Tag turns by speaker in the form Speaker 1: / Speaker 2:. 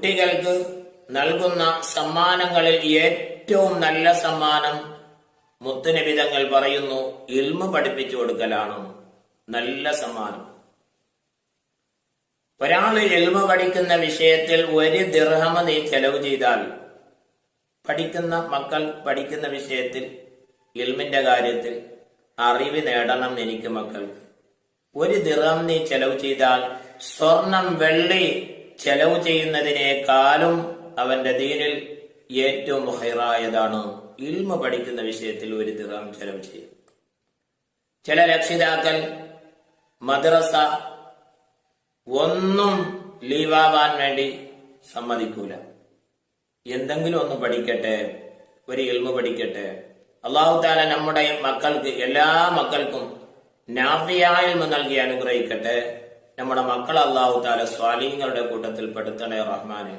Speaker 1: കുട്ടികൾക്ക് നൽകുന്ന സമ്മാനങ്ങളിൽ ഏറ്റവും നല്ല സമ്മാനം മുത്തുനിബിതങ്ങൾ പറയുന്നു ഇൽമ പഠിപ്പിച്ചു കൊടുക്കലാണ്. നല്ല സമ്മാനം. ഒരാൾ എൽമ പഠിക്കുന്ന വിഷയത്തിൽ ഒരു ദിർഹമ നീ ചെലവ് ചെയ്താൽ പഠിക്കുന്ന മക്കൾ പഠിക്കുന്ന വിഷയത്തിൽ എൽമിന്റെ കാര്യത്തിൽ അറിവ് നേടണം എനിക്ക് മക്കൾക്ക്. ഒരു ദിർഹം നീ ചെലവ് ചെയ്താൽ സ്വർണം വെള്ളി ചെലവ് ചെയ്യുന്നതിനേക്കാളും അവന്റെ ദീനിൽ ഏറ്റവും ഹൈറായതാണ് ഇൽമ പഠിക്കുന്ന വിഷയത്തിൽ ഒരു ദിവസം ചെലവ് ചെയ്യും ചില രക്ഷിതാക്കൾ മദ്രസ ഒന്നും ലീവാവാൻ വേണ്ടി സമ്മതിക്കൂല. എന്തെങ്കിലും ഒന്ന് പഠിക്കട്ടെ ഒരു ഇൽമ പഠിക്കട്ടെ. അള്ളാഹു താല നമ്മുടെ മക്കൾക്ക് എല്ലാ മക്കൾക്കും നാഫിയായ നൽകി അനുഗ്രഹിക്കട്ടെ. നമ്മുടെ മക്കൾ അള്ളാഹു താല സ്വാലീങ്ങളുടെ കൂട്ടത്തിൽ പെടുത്തണേ റഹ്മാനെ.